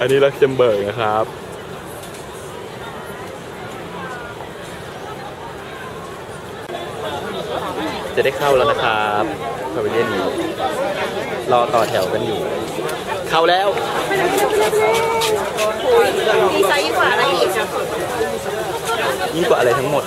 อันนี้ลักเซมเบิร์กนะครับ จะได้เข้าแล้วนะครับพาวิเลียนนี้รอต่อแถวกันอยู่ เข้าแล้วดีไซน์ยิ่งกว่าอะไรอีกยิ่งกว่าอะไรทั้งหมด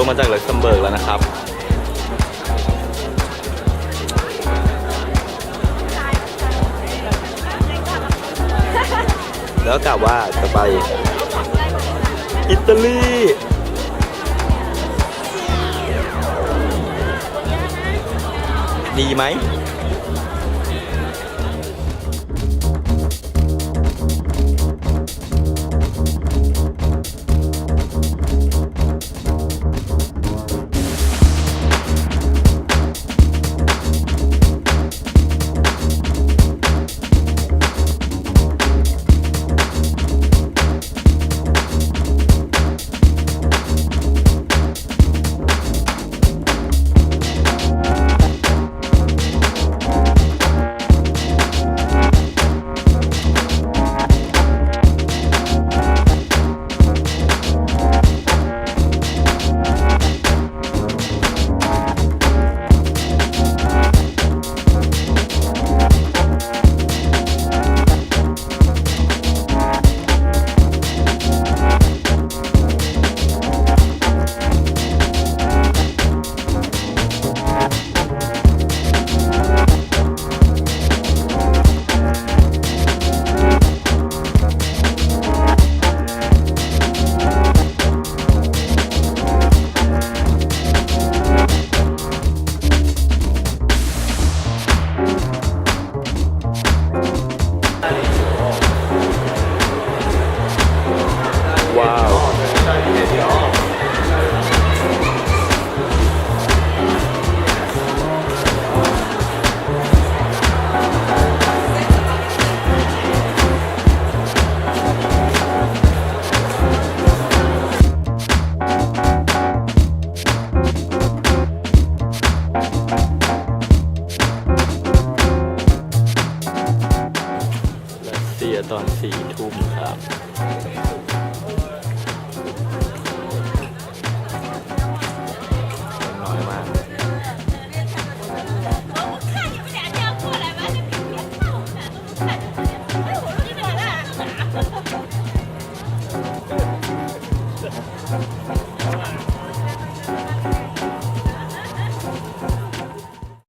ลงมาจากลักเซมเบิร์กแล้วนะครับ แล้วกล่าวว่าจะไป อิตาลีดีไหม รืตอนสี่ทุ่มครับ น้อยมาก Thank.